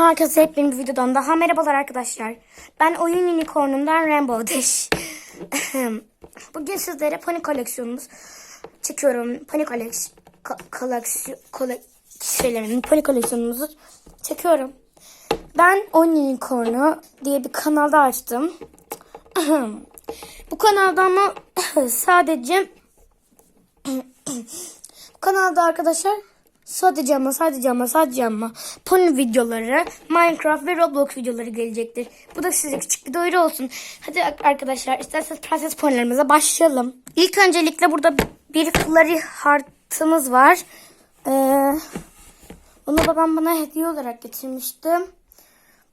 Herkese hep benim videodan daha merhabalar arkadaşlar. Ben oyun unicornundan Rainbow Dash. Bugün sizlere pony koleksiyonumuz çekiyorum. Pony koleksiyon koleksiyon kole, şeylerin pony koleksiyonumuzu çekiyorum. Ben oyun unicornu diye bir kanalda açtım. Bu kanalda ama sadece bu kanalda arkadaşlar sadece ama sadece ama sadece ama pony videoları, Minecraft ve Roblox videoları gelecektir. Bu da size küçük bir duyuru olsun. Hadi arkadaşlar isterseniz prenses ponylerimize başlayalım. İlk öncelikle burada bir flurry hartımız var. Ee, onu babam bana hediye olarak getirmişti.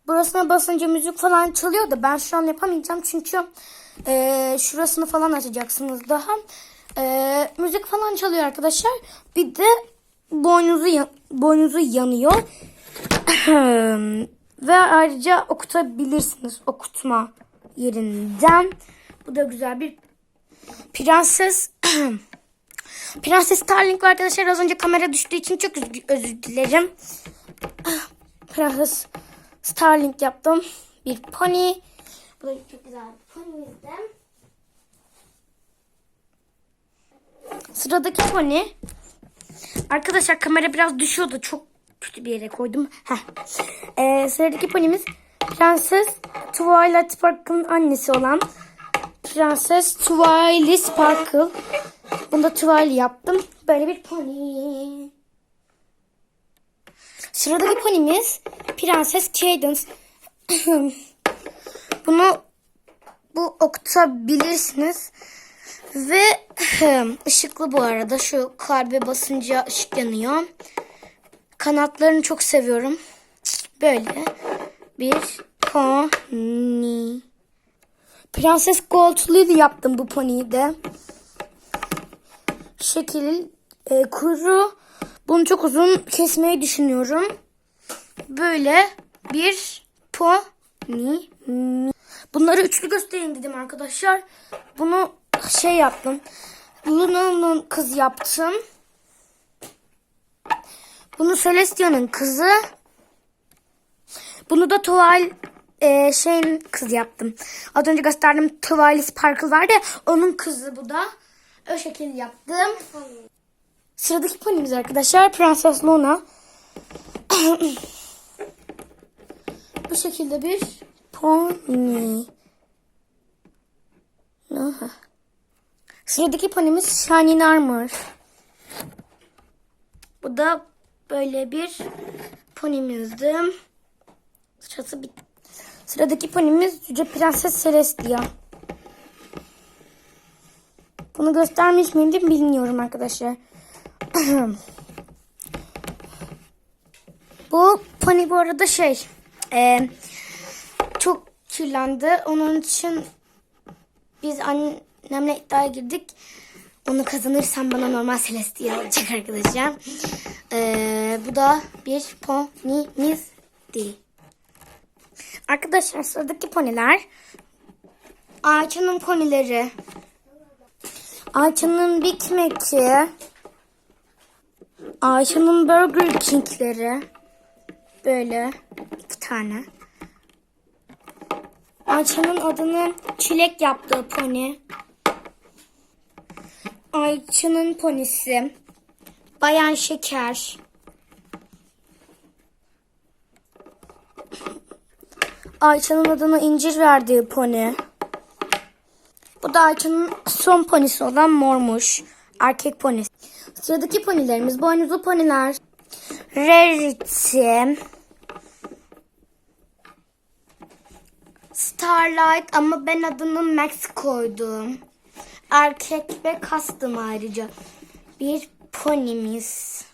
Burasına basınca müzik falan çalıyor da ben şu an yapamayacağım çünkü e, şurasını falan açacaksınız daha. E, müzik falan çalıyor arkadaşlar. Bir de boynuzu boynuzu yanıyor. Ve ayrıca okutabilirsiniz okutma yerinden. Bu da güzel bir prenses Prenses Starling var arkadaşlar az önce kamera düştüğü için çok özür dilerim. Prenses Starling yaptım. Bir pony. Bu da çok güzel bir ponymizden. Sıradaki pony. Arkadaşlar kamera biraz düşüyordu. Çok kötü bir yere koydum. Heh. Ee, sıradaki ponimiz Prenses Twilight Sparkle'ın annesi olan Prenses Twilight Sparkle. Bunu da Twilight yaptım. Böyle bir pony. Sıradaki ponimiz Prenses Cadence. Bunu bu okutabilirsiniz. Ve ışıklı bu arada. Şu kalbe basınca ışık yanıyor. Kanatlarını çok seviyorum. Böyle bir pony. Prenses Gold Lily yaptım bu poniyi de. Şekil e, kuyruğu. Bunu çok uzun kesmeyi düşünüyorum. Böyle bir pony. Bunları üçlü göstereyim dedim arkadaşlar. Bunu şey yaptım. Luna'nın kız yaptım. Bunu Celestia'nın kızı. Bunu da Tuval e, şeyin kız yaptım. Az önce gösterdim Twilight Sparkle vardı. Onun kızı bu da. O şekilde yaptım. Sıradaki ponimiz arkadaşlar Prenses Luna. bu şekilde bir pony. Aha. Sıradaki ponimiz Shining Armor. Bu da böyle bir ponimizdi. Sırası bit. Sıradaki ponimiz Yüce Prenses Celestia. Bunu göstermiş miydim bilmiyorum arkadaşlar. bu pony bu arada şey e, çok kirlendi. Onun için biz annemle iddiaya girdik. Onu kazanırsam bana normal Celestia alacak arkadaşlar. Ee, bu da bir ponimizdi. Arkadaşlar sıradaki poniler Ayça'nın ponileri. Ayça'nın Big Mac'i. Ayça'nın Burger King'leri. Böyle iki tane. Ayça'nın adını çilek yaptığı pony. Ayça'nın ponisi. Bayan Şeker. Ayça'nın adını incir verdiği pony. Bu da Ayça'nın son ponisi olan mormuş. Erkek ponisi. Sıradaki ponilerimiz boynuzlu poniler. Rarity. Starlight ama ben adını Max koydum. Erkek ve custom ayrıca. Bir ponimiz.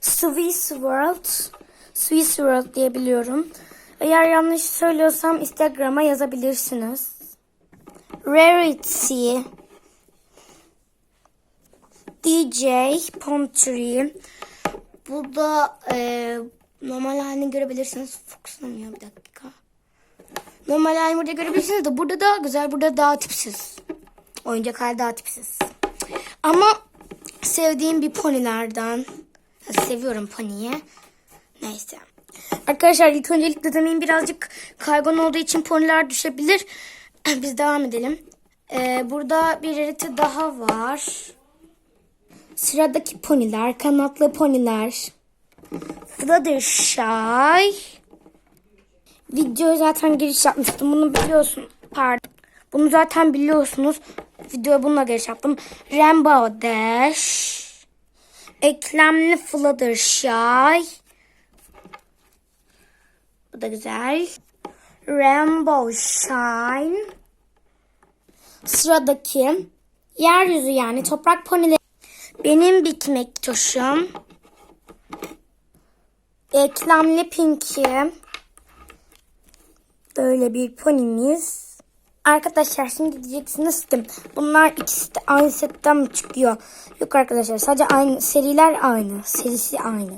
Swiss World. Swiss World diye biliyorum. Eğer yanlış söylüyorsam Instagram'a yazabilirsiniz. Rarity. DJ Pomtree. Bu da e, normal halini görebilirsiniz. Fokuslanmıyor bir dakika. Normal halini burada görebilirsiniz de burada da güzel. Burada daha tipsiz. Oyuncak hali daha tipsiz. Ama sevdiğim bir ponilerden. Seviyorum poniyi. Neyse. Arkadaşlar ilk öncelikle zemin birazcık kaygan olduğu için poniler düşebilir. Biz devam edelim. Ee, burada bir harita daha var. Sıradaki poniler, kanatlı poniler. Fluttershy. Video zaten giriş yapmıştım. Bunu biliyorsun. Pardon. Bunu zaten biliyorsunuz. Videoya bununla giriş yaptım. Rainbow Dash. Eklemli Fluttershy. Bu da güzel. Rainbow Shine. Sıradaki yeryüzü yani toprak ponileri. Benim bikmek toşum. Eklemli Pinky. Böyle bir ponimiz. Arkadaşlar şimdi diyeceksiniz ki bunlar ikisi de aynı setten mi çıkıyor? Yok arkadaşlar sadece aynı seriler aynı. Serisi aynı.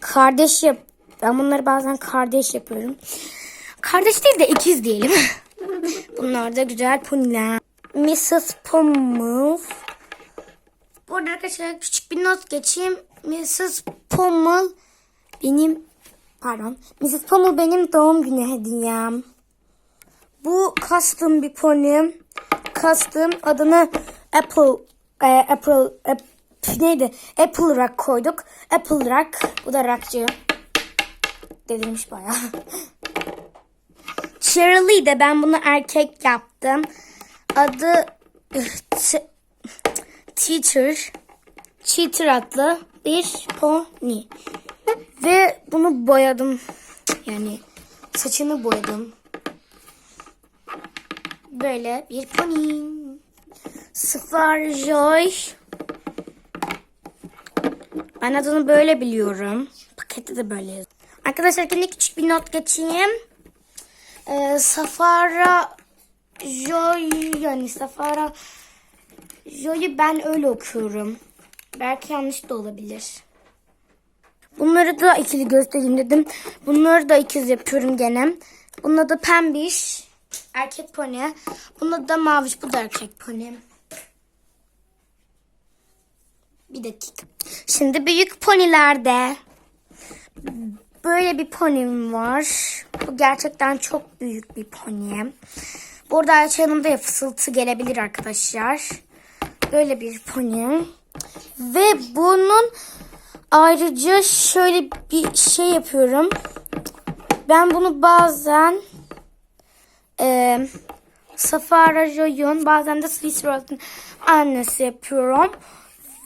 Kardeş yap. Ben bunları bazen kardeş yapıyorum. Kardeş değil de ikiz diyelim. Bunlar da güzel poniler. Mrs. Pummel. Bu arada arkadaşlar küçük bir not geçeyim. Mrs. Pummel benim pardon. Mrs. Pummel benim doğum günü hediyem. Bu custom bir pony. Custom adını Apple e, Apple Ap- neydi? Apple Rock koyduk. Apple Rock. Bu da rockçı. Delirmiş bayağı. Shirley de ben bunu erkek yaptım. Adı Teacher. Cheater adlı bir pony. Ve bunu boyadım. Yani saçını boyadım. Böyle bir pony. Sıfır Joy. Ben adını böyle biliyorum. Pakette de böyle. Arkadaşlar yine küçük bir not geçeyim. Ee, Safara Joy yani Safara Joy'u ben öyle okuyorum. Belki yanlış da olabilir. Bunları da ikili göstereyim dedim. Bunları da ikiz yapıyorum gene. Bunun adı pembiş. Erkek pony. Bunun adı da maviş. Bu da erkek pony. Bir dakika. Şimdi büyük ponilerde böyle bir ponim var. Bu gerçekten çok büyük bir pony. Burada Ayça yanımda ya fısıltı gelebilir arkadaşlar. Böyle bir pony. Ve bunun ayrıca şöyle bir şey yapıyorum. Ben bunu bazen e, Safara Joy'un bazen de Swiss annesi yapıyorum.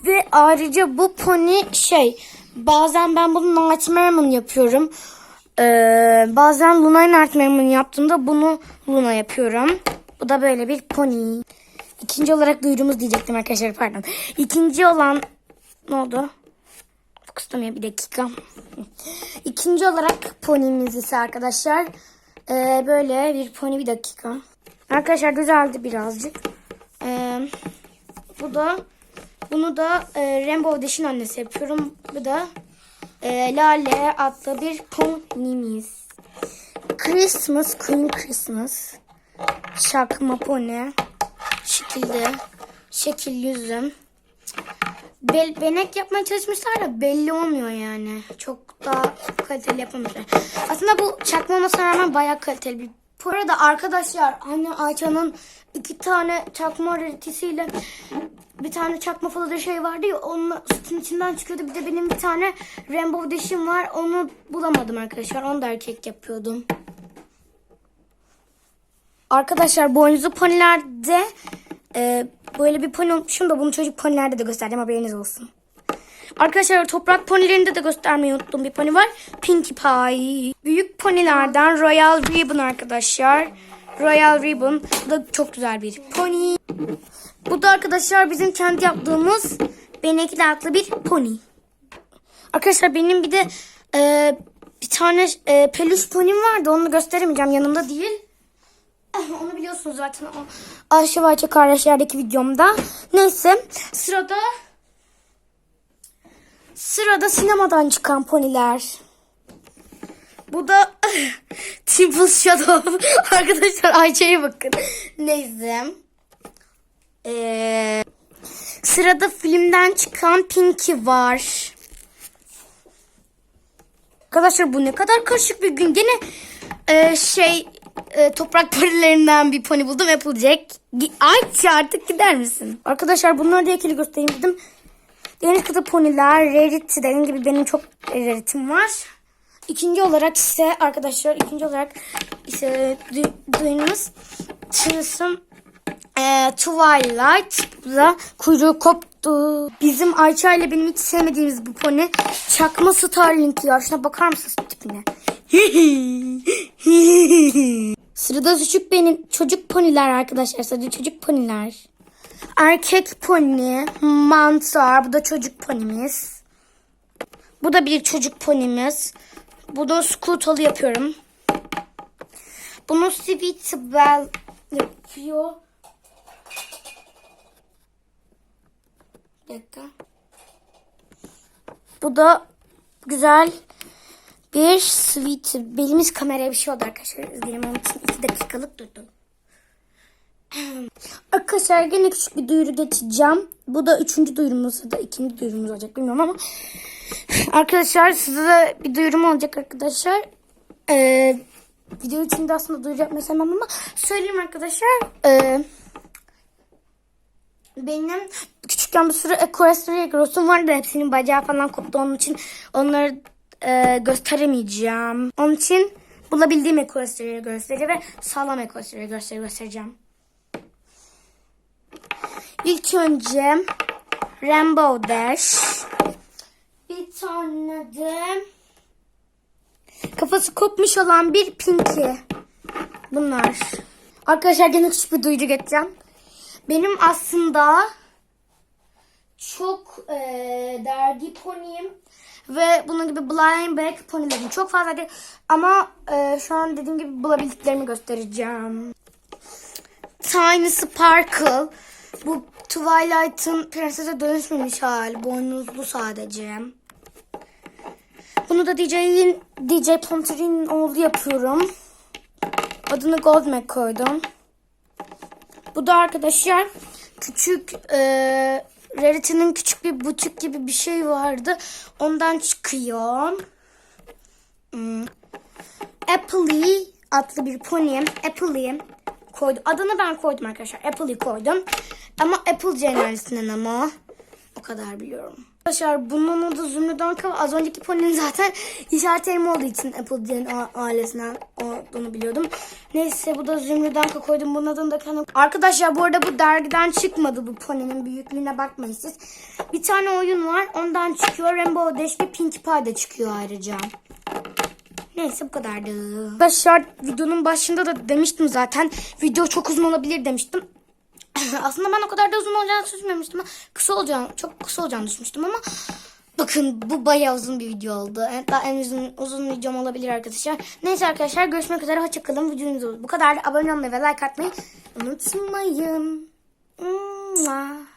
Ve ayrıca bu pony şey bazen ben bunu Nightmare'ın yapıyorum. Ee, bazen Luna'yı Nightmare'ın yaptığımda bunu Luna yapıyorum. Bu da böyle bir pony. İkinci olarak duyurumuz diyecektim arkadaşlar pardon. İkinci olan ne oldu? Fokuslamıyor bir dakika. İkinci olarak ponimiz ise arkadaşlar ee, böyle bir pony bir dakika. Arkadaşlar güzeldi birazcık. Ee, bu da bunu da e, Rainbow Dash'in annesi yapıyorum. Bu da e, Lale adlı bir ponimiz. Christmas, Queen Christmas. Çakma pony. Şekilde. Şekil yüzüm. Bel, benek yapmaya çalışmışlar da belli olmuyor yani. Çok daha kaliteli yapamamışlar. Aslında bu çakma olmasına rağmen bayağı kaliteli bir. Bu arada arkadaşlar anne Ayça'nın iki tane çakma realitesiyle bir tane çakma falan şey vardı ya onun sütün içinden çıkıyordu. Bir de benim bir tane Rainbow Dash'im var. Onu bulamadım arkadaşlar. Onu da erkek yapıyordum. Arkadaşlar boynuzlu ponilerde e, böyle bir pony unutmuşum da bunu çocuk ponilerde de göstereceğim haberiniz olsun. Arkadaşlar toprak ponilerinde de göstermeyi unuttuğum bir pony var. Pinkie Pie. Büyük ponilerden Royal Ribbon arkadaşlar. Royal Ribbon. Da çok güzel bir pony. Bu da arkadaşlar bizim kendi yaptığımız benekli adlı bir pony. Arkadaşlar benim bir de e, bir tane e, peluş ponim vardı. Onu gösteremeyeceğim yanımda değil. Onu biliyorsunuz zaten o Ayşe ve Ayça kardeşlerdeki videomda. Neyse sırada sırada sinemadan çıkan poniler. Bu da Temple Shadow. Arkadaşlar Ayça'ya bakın. Neyse. Ee, sırada filmden çıkan Pinky var. Arkadaşlar bu ne kadar karışık bir gün. Gene e, şey e, toprak parilerinden bir pony buldum Applejack. Gi- Ay artık gider misin? Arkadaşlar bunları da ikili göstereyim dedim. Deniz kızı poniler, rarity dediğim gibi benim çok rarity'm var. İkinci olarak ise arkadaşlar ikinci olarak ise du- duyunuz tılsım e, Twilight. Bu da kuyruğu koptu. Bizim Ayça ile benim hiç sevmediğimiz bu pony. Çakma Starlink ya. Şuna bakar mısınız tipine? Sırada çocuk benim çocuk poniler arkadaşlar. Sadece çocuk poniler. Erkek pony, mantar. Bu da çocuk ponimiz. Bu da bir çocuk ponimiz. Bu da scootalı yapıyorum. Bunu Sweet Bell yapıyor. Dakika. Bu da güzel bir sweet. Belimiz kameraya bir şey oldu arkadaşlar. Üzgünüm onun için iki dakikalık durdum. Arkadaşlar gene küçük bir duyuru geçeceğim. Bu da üçüncü duyurumuz da ikinci duyurumuz olacak bilmiyorum ama. Arkadaşlar size de bir duyurum olacak arkadaşlar. Ee, video içinde aslında duyuru yapmayı sevmem ama söyleyeyim arkadaşlar. Ee, benim küçükken bir sürü Equestria Gross'um vardı. Hepsinin bacağı falan koptu. Onun için onları e, gösteremeyeceğim. Onun için bulabildiğim Equestria Gross'ları ve sağlam Equestria Gross'ları göstereceğim. İlk önce Rainbow Dash. Bir tane de kafası kopmuş olan bir Pinky. Bunlar. Arkadaşlar gene küçük bir duyuru geçeceğim. Benim aslında çok eee, dergi poniyim ve bunun gibi blind bag ponilerim çok fazla değil. Ama eee, şu an dediğim gibi bulabildiklerimi göstereceğim. Tiny Sparkle. Bu Twilight'ın prensese dönüşmemiş hali. Boynuzlu sadece. Bunu da DJ'in DJ Ponter'in oğlu yapıyorum. Adını Goldmac koydum. Bu da arkadaşlar küçük e, Rarity'nin küçük bir butik gibi bir şey vardı. Ondan çıkıyor. Hmm. Appley adlı bir pony'im. Appley koydum. Adını ben koydum arkadaşlar. Appley koydum. Ama Apple Generalisinden ama. O kadar biliyorum. Arkadaşlar bunun adı Zümrüt Anka. Az önceki poninin zaten işaret elma olduğu için Apple a- ailesinden olduğunu biliyordum. Neyse bu da Zümrüt Anka koydum. Bunun adını da kendim... Arkadaşlar bu arada bu dergiden çıkmadı bu poninin büyüklüğüne bakmayın siz. Bir tane oyun var. Ondan çıkıyor. Rainbow Dash ve Pink Pie de çıkıyor ayrıca. Neyse bu kadardı. Arkadaşlar videonun başında da demiştim zaten. Video çok uzun olabilir demiştim. Aslında ben o kadar da uzun olacağını düşünmemiştim kısa olacağını, çok kısa olacağını düşünmüştüm ama bakın bu bayağı uzun bir video oldu. Daha en uzun, uzun videom olabilir arkadaşlar. Neyse arkadaşlar görüşmek üzere. Hoşçakalın. Videomuz bu kadar. Abone olmayı ve like atmayı unutmayın. Mua.